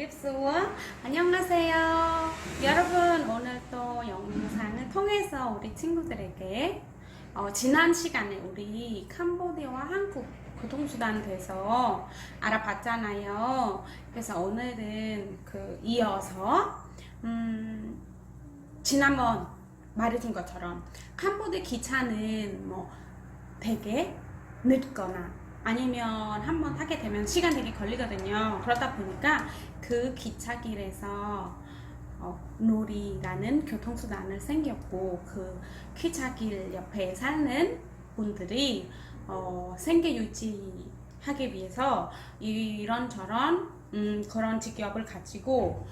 립스워 안녕하세요. 여러분 오늘 또 영상을 통해서 우리 친구들에게 어, 지난 시간에 우리 캄보디아와 한국 교통수단 돼서 알아봤잖아요. 그래서 오늘은 그 이어서 음, 지난번 말해준 것처럼 캄보디 기차는 뭐 되게 늦거나 아니면 한번 타게 되면 시간 되게 걸리거든요. 그러다 보니까 그 기차길에서 어, 놀이라는 교통수단을 생겼고 그 기차길 옆에 사는 분들이 어, 생계 유지하기 위해서 이런저런 음, 그런 직업을 가지고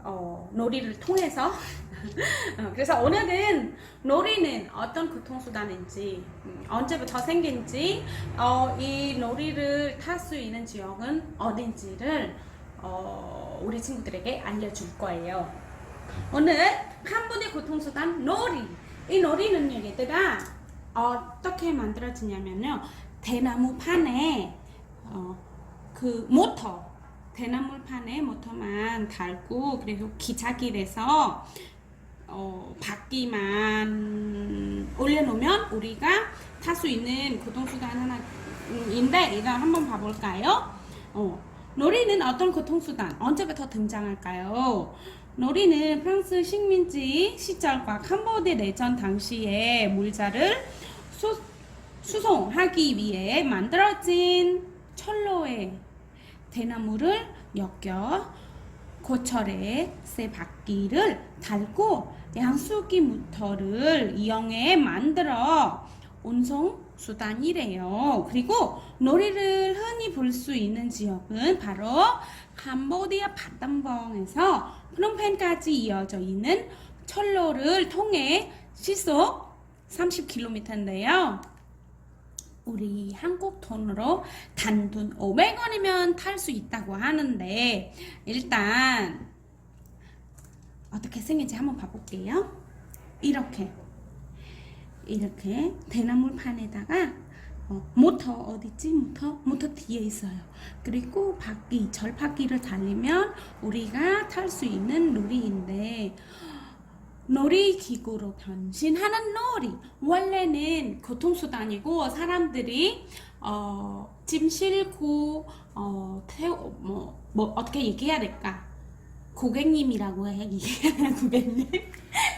어, 놀이를 통해서 어, 그래서 오늘은 놀이는 어떤 교통수단인지 음, 언제부터 생긴지 어, 이 놀이를 탈 수 있는 지역은 어딘지를 어, 우리 친구들에게 알려줄 거예요. 오늘 캄보디아 교통수단 놀이 이 놀이는 얘들아 어떻게 만들어지냐면요 대나무 판에 어, 그 모터 대나무 판에 모터만 달고 그리고 기차길에서 어, 바퀴만 올려놓으면 우리가 탈 수 있는 교통수단 하나인데 이거 한번 봐볼까요? 어, 놀이는 어떤 교통수단 언제부터 등장할까요? 놀이는 프랑스 식민지 시절과 캄보디아 내전 당시에 물자를 수, 수송하기 위해 만들어진 철로의 대나무를 엮여 고철에 새 바퀴를 달고 양수기 모터를 이용해 만들어 운송 수단이래요. 그리고 놀이를 흔히 볼 수 있는 지역은 바로 캄보디아 바담봉에서 프놈펜까지 이어져 있는 철로를 통해 시속 30km인데요. 우리 한국 돈으로 단돈 500원이면 탈 수 있다고 하는데 일단 어떻게 생긴지 한번 봐볼게요. 이렇게 이렇게 대나무판에다가 어, 모터 어디지 모터 모터 뒤에 있어요. 그리고 바퀴 절바퀴를 달리면 우리가 탈 수 있는 놀이인데 놀이기구로 변신하는 놀이. 원래는 교통수단이고 사람들이 어, 짐 싣고 어, 태워 뭐, 뭐 어떻게 얘기해야 될까? 고객님이라고 해 얘기해야 고객님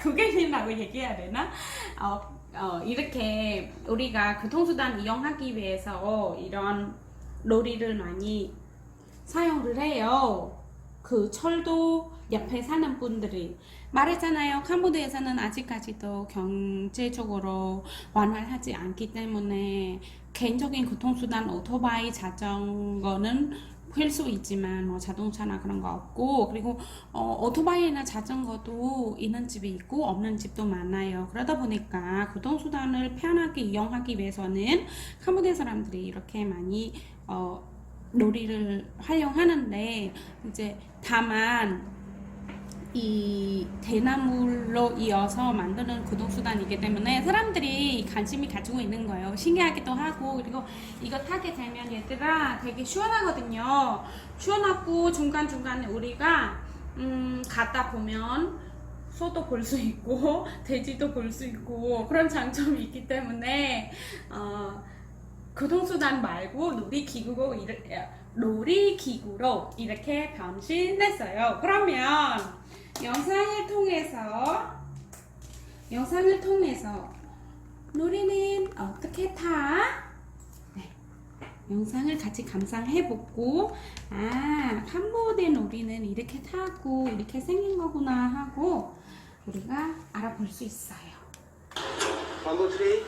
고객님이라고 얘기해야 되나? 어, 어, 이렇게 우리가 교통수단 이용하기 위해서 이런 놀이를 많이 사용을 해요. 그 철도 옆에 사는 분들이 말했잖아요. 캄보디아에서는 아직까지도 경제적으로 완활하지 않기 때문에 개인적인 교통수단 오토바이 자전거는 필수 있지만 뭐 자동차나 그런 거 없고 그리고 어, 오토바이나 자전거도 있는 집이 있고 없는 집도 많아요. 그러다 보니까 교통수단을 편하게 이용하기 위해서는 캄보디아 사람들이 이렇게 많이 어, 놀이를 활용하는데 이제 다만 이 대나무로 이어서 만드는 교통수단이기 때문에 사람들이 관심이 가지고 있는 거예요. 신기하기도 하고 그리고 이거 타게 되면 얘들아 되게 시원하거든요. 시원하고 중간중간에 우리가 음, 가다 보면 소도 볼 수 있고 돼지도 볼 수 있고 그런 장점이 있기 때문에 어, 교통수단 말고 놀이기구로 놀이기구로 이렇게 변신했어요. 그러면 영상을 통해서 영상을 통해서 놀이는 어떻게 타? 네. 영상을 같이 감상해보고 아 캄보디아 놀이는 이렇게 타고 이렇게 생긴 거구나 하고 우리가 알아볼 수 있어요. 트레이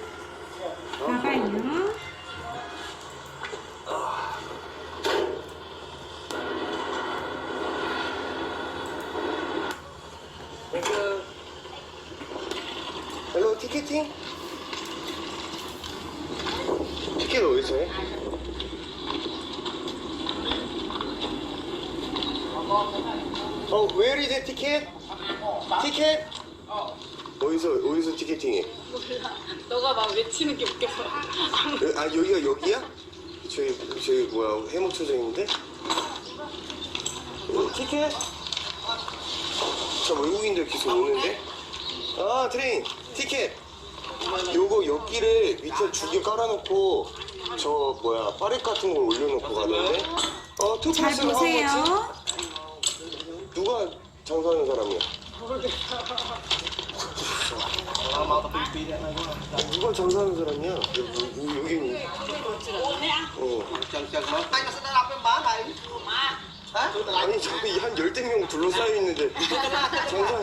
봐봐요. 헬로 헬로 티켓팅 티켓 어디서 해? 어, where is the ticket? 티켓? 어디서 어디서 티켓팅해? 너가 막 외치는 게 웃겨서. 여- 아 여기가 여기야? 저기 저기 뭐야 해먹쳐져 있는데? 티켓? 저 외국인들 계속 오는데? 아, 트레인, 티켓! 요거 여기를 밑에 줄기 깔아놓고, 저, 뭐야, 파렛 같은 걸 올려놓고 가는데? 어, 투잘 퍼센트 보세요. 누가 장사하는 사람이야? 누가 장사하는 사람이야? 여기, 여기. 어. 아니 저기 한 열댓 명 둘러싸여 있는데 장사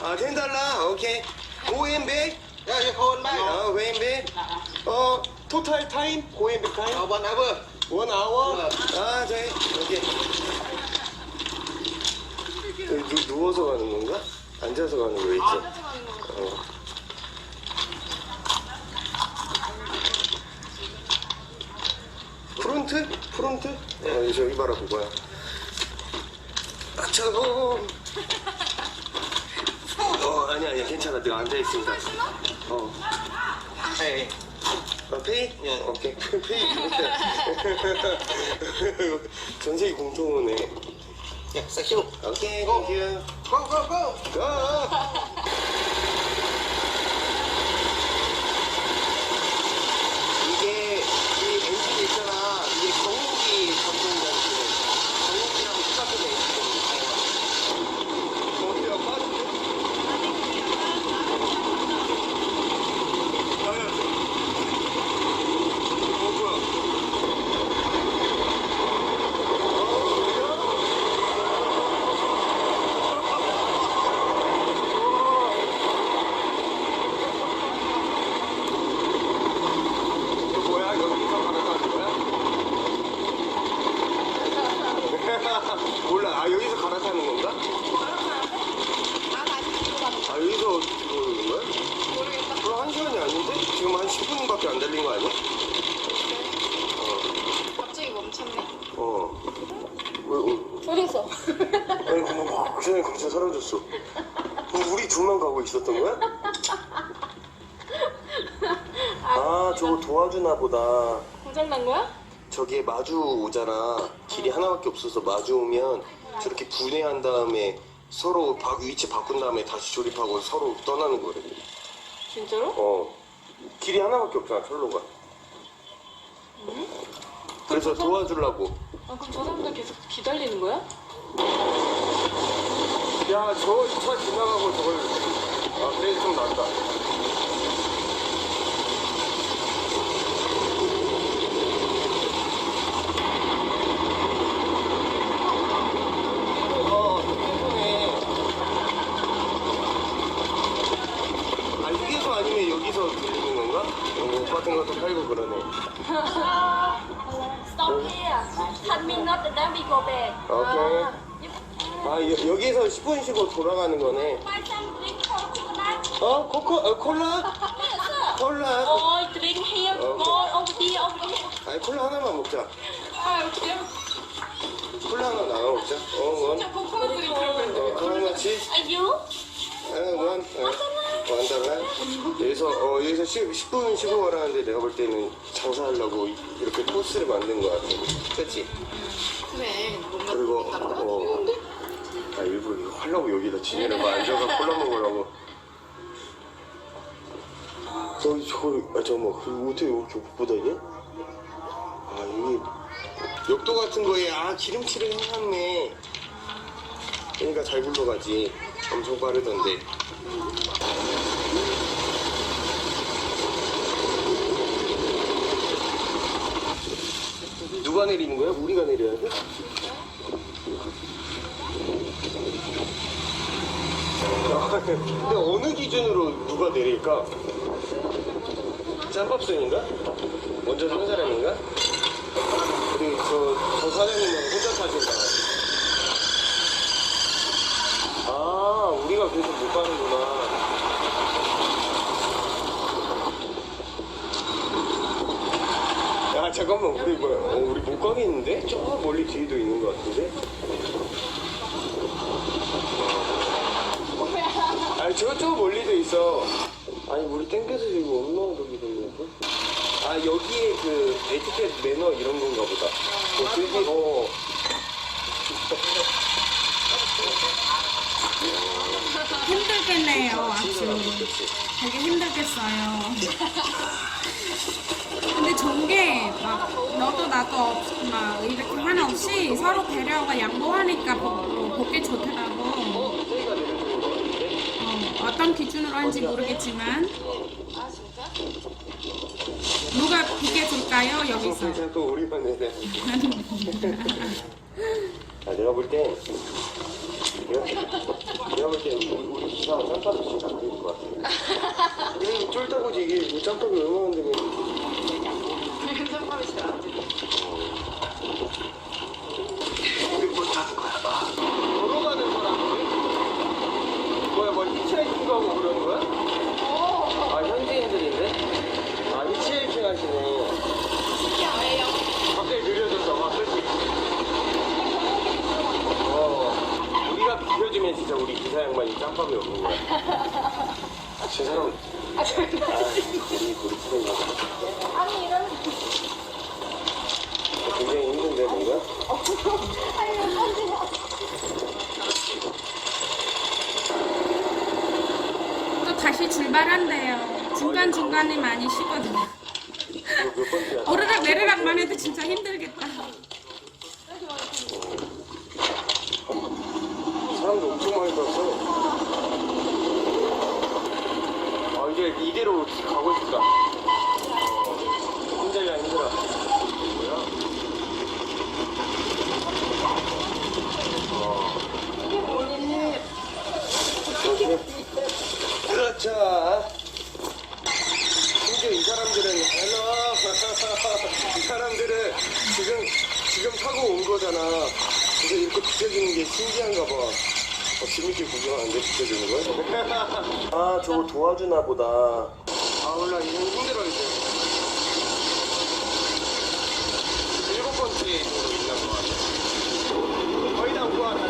아, 텐 달러 오케이. 고엠백 khôn bác 어 웨임백 어 토탈 타임? 고엠백 타임? vừa 원 아워? 아 저기 여기 누, 누워서 가는 건가? 앉아서 가는 거 있지? 어. 프론트? 프론트? 어, 저기 봐라 그거야 아 차가워 어 아니 아니야 괜찮아 내가 앉아있으니까 어 Ê, 아, 페이? 예. 오케이. 페이. 전 세계 공통어네. Dạ, sao siêu 오케이, 땡큐. Go, go, go 고! 이게, 이 엔진 있잖아. 이게 전국이 전동장치. 전국이랑 똑같은 엔진이 어디야, 빠졌네? 어, 뭐야? 이거 뭐야? 여기서 갈아타는 거야? 몰라. 아, 여기서 갈아타는 건가? 아, 여기서 들어오는 거야? 그럼 한 시간이 아닌데? 지금 한 10분밖에 안 달린 거 아니야? 갑자기 멈췄네. 어. 왜, 어. 어딨어? 아니, 뭐, 그 전에 갑자기 사라졌어. 그럼 우리 둘만 가고 있었던 거야? 아, 저거 도와주나 보다. 고장난 거야? 저기에 마주 오잖아. 길이 하나밖에 없어서 마주 오면 저렇게 분해한 다음에 서로 바- 위치 바꾼 다음에 다시 조립하고 서로 떠나는 거래. 진짜로? 어. 길이 하나밖에 없잖아, 철로가. 그래서 도와주려고. 아 그럼 저 사람들 계속 기다리는 거야? 야, 저 차 지나가고 저걸. 아, 그래, 좀 낫다. 어, 휴게소네. 아, 휴게소 아니면 여기서 들리는 건가? 어, 옷 같은 것도 팔고 그러네. Stop here. 10 minutes and then we go back. 오케이. 아, 여, 여기서 10분 쉬고 돌아가는 거네. Buy some drink for coconut. 어? 어, 콜라? 콜라. Oh, drink here. Go over here, over here. 아니, 콜라 하나만 먹자. 아 여기요? 콜라 하나 나눠 먹자. 어, 원. 들어가. 어, 하나치. Are you? 아, 원. 어, 원 달러. 여기서, 어, 여기서 10, 10분 쉬고 가라는데 내가 볼 때는 장사하려고 이렇게 코스를 만든 것 같아. 그치? 그래. 뭔가 그리고, 어. 아, 일부러 이거 하려고 여기다 지네를 막 앉아서 콜라 먹으려고. 저, 저거, 아, 잠깐만. 그 어떻게 이렇게 못 보다니? 아, 여기, 역도 같은 거에, 아, 기름칠을 해놨네. 그러니까 잘 굴러가지. 엄청 빠르던데. 누가 내리는 거야? 우리가 내려야 돼? 아, 근데 어느 기준으로 누가 내릴까? 짬밥순인가? 먼저 산 사람인가? 그리고 저, 저 사장님은 혼자 타신다. 아, 우리가 계속 못 가는구나. 야, 잠깐만, 우리 뭐야? 어, 우리 못 가겠는데? 저 멀리 뒤에도 있는 것 같은데? 아니 저쪽 멀리도 있어. 아니 우리 땡겨서 지금 거? 아 여기에 그 에티켓 매너 이런 건가 보다. 뭐 들기 어 힘들겠네요, 아주. 되게 힘들겠어요. 근데 좋게 막 너도 나도 없, 막 이렇게 하나 없이 서로 배려가 양보하니까 보, 보기 좋더라고. 어, 어떤 기준으로 하는지 모르겠지만? 누가 비켜줄까요 여기서? 진짜 또 우리만 내네. 아, 내가 볼 때, 내가, 내가 볼 때, 우리, 우리 기사 짬밥이 진짜 안 되는 것 같아. 이게 쫄다고지, 이게 뭐 짬밥이 얼마나 되면. 짬밥이 잘안 돼. 우리 뭐 타는 거야? 걸어가는 거라고? 뭐야, 뭐 히치하이킹 하고 그러는 거야? 아, 현지인들인데? 아, 히치하이킹 하시네. 신기하네요. 갑자기 느려졌어, 막, 그치? 어, 우리가 비벼주면 진짜 우리 기사 양반이 짬밥이 없는 거야. 저 사람. 아, 우리, 우리 프레임. 아니 이런 굉장히 힘든데, 뭔가? 아니 또 다시 출발한대요. 중간 중간에 많이 쉬거든요. 이거 몇 번째야? 오르락 내리락만 해도 진짜 힘들겠다. 사람도 엄청 많이 봤어. 아, 이대로 가고. 어, 힘들야, 힘들어. 뭐야? 어. 그렇죠. 심지어 이 사람들은, 헬로. 이 사람들은 지금, 지금 타고 온 거잖아. 그래서 이렇게 비켜주는 게 신기한가 봐. 어, 재밌게 구경하는데 비켜주는 거야? 아, 저거 도와주나 보다. 아, 몰라. 이건 힘들어, 이제. 일곱 번째 정도 있나 봐. 거의 다 오고 하네.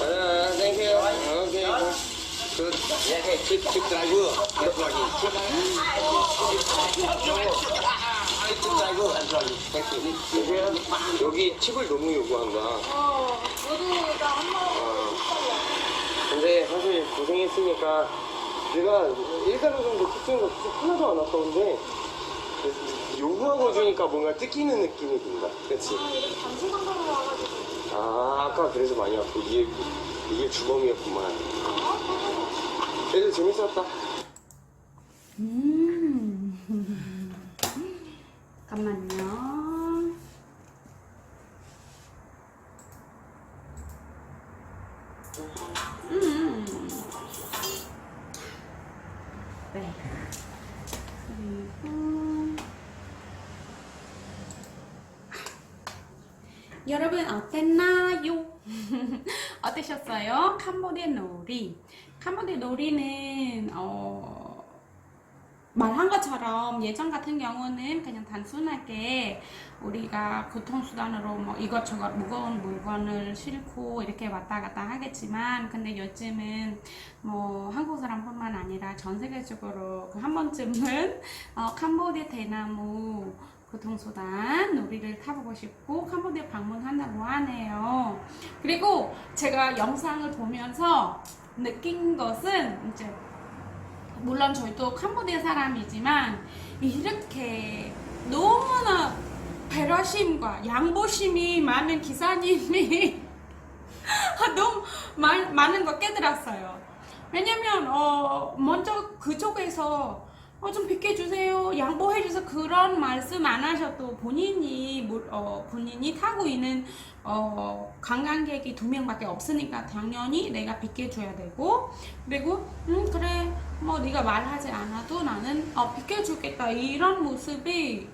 아, 땡큐. 오케이. 그, 예, 예, 집, 집 드라이브. 이렇게. 집 드라이브. 땡큐. 여기 팁을 너무 요구한다. 어 우리가 한번 어. 근데 사실 고생했으니까 내가 일가로 정도 특징인 거 하나도 안 아까운데 요구하고 주니까 뭔가 뜯기는 느낌이 든다. 그치? 이렇게 단체 상담으로 와가지고 아, 아까 그래서 많이 왔고, 이게, 이게 주범이었구만. 그래도 재밌었다. 음. 잠깐만요. 여러분 어땠나요? 어떠셨어요? 캄보디아 놀이. 캄보디아 놀이는 어, 말한 것처럼 예전 같은 경우는 그냥 단순하게 우리가 교통수단으로 뭐 이것저것 무거운 물건을 싣고 이렇게 왔다 갔다 하겠지만 근데 요즘은 뭐 한국 사람뿐만 아니라 전 세계적으로 그한 번쯤은 어, 캄보디아 대나무 교통수단 놀이를 타보고 싶고 캄보디아 방문한다고 하네요. 그리고 제가 영상을 보면서 느낀 것은 이제 물론 저희도 캄보디아 사람이지만 이렇게 너무나 배려심과 양보심이 많은 기사님이 너무 많, 많은 거 깨달았어요. 왜냐면 어 먼저 그쪽에서 어, 좀 비켜주세요, 양보해주세요. 그런 말씀 안 하셔도 본인이 물- 어, 본인이 타고 있는 어, 관광객이 두 명밖에 없으니까 당연히 내가 비켜줘야 되고 그리고 음 그래. 뭐 네가 말하지 않아도 나는 어, 비켜주겠다. 이런 모습이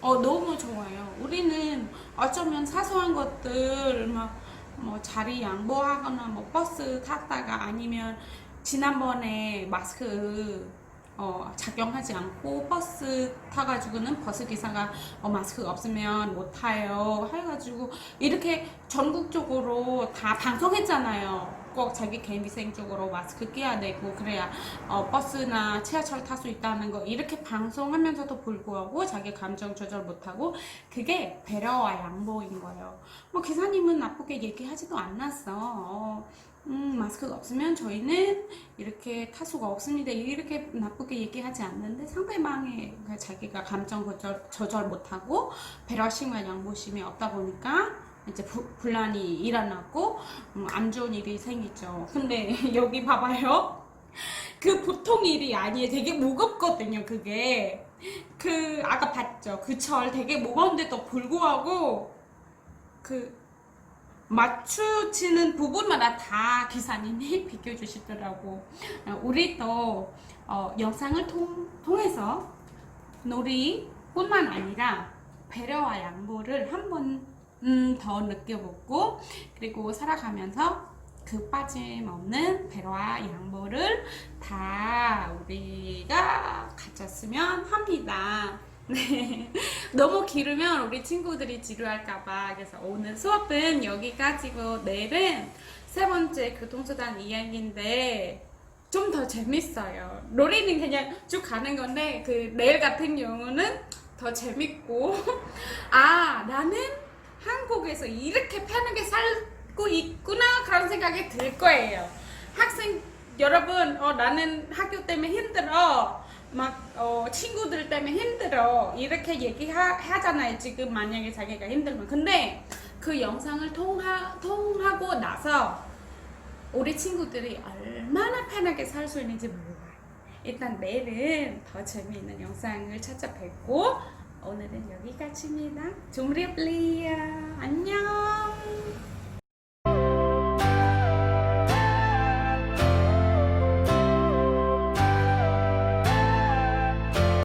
어, 너무 좋아요. 우리는 어쩌면 사소한 것들 막 뭐 자리 양보하거나 뭐 버스 탔다가 아니면 지난번에 마스크 어, 작용하지 않고 버스 타가지고는 버스 기사가 어, 마스크 없으면 못 타요 해가지고 이렇게 전국적으로 다 방송했잖아요. 꼭 자기 개인 위생적으로 마스크 끼야 되고 그래야 어, 버스나 지하철 탈 수 있다는 거 이렇게 방송하면서도 불구하고 자기 감정 조절 못하고 그게 배려와 양보인 거예요. 뭐 기사님은 나쁘게 얘기하지도 않았어. 어, 음, 마스크가 없으면 저희는 이렇게 타수가 없습니다. 이렇게 나쁘게 얘기하지 않는데 상대방의 그 자기가 감정 조절, 조절 못하고 배려심과 양보심이 없다 보니까 이제 부- 분란이 일어나고 음, 안 좋은 일이 생기죠. 근데 여기 봐봐요. 그 보통 일이 아니에요. 되게 무겁거든요. 그게 그 아까 봤죠. 그 철 되게 무거운데도 불구하고 그 맞추치는 부분마다 다 기사님이 비켜주시더라고. 어, 우리도 어, 영상을 통, 통해서 놀이뿐만 아니라 배려와 양보를 한번 음, 더 느껴보고 그리고 살아가면서 그 빠짐없는 배려와 양보를 다 우리가 가졌으면 합니다. 네. 너무 길으면 우리 친구들이 지루할까봐 그래서 오늘 수업은 여기까지고 내일은 세 번째 교통수단 이야기인데 좀 더 재밌어요. 놀이는 그냥 쭉 가는 건데 그 내일 같은 경우는 더 재밌고 아 나는 한국에서 이렇게 편하게 살고 있구나 그런 생각이 들 거예요. 학생 여러분 어, 나는 학교 때문에 힘들어 막 어, 친구들 때문에 힘들어. 이렇게 얘기하잖아요. 지금 만약에 자기가 힘들면. 근데 그 영상을 통하, 통하고 나서 우리 친구들이 얼마나 편하게 살 수 있는지 몰라요. 일단 내일은 더 재미있는 영상을 찾아뵙고 오늘은 여기까지입니다. 좀 리플리야 안녕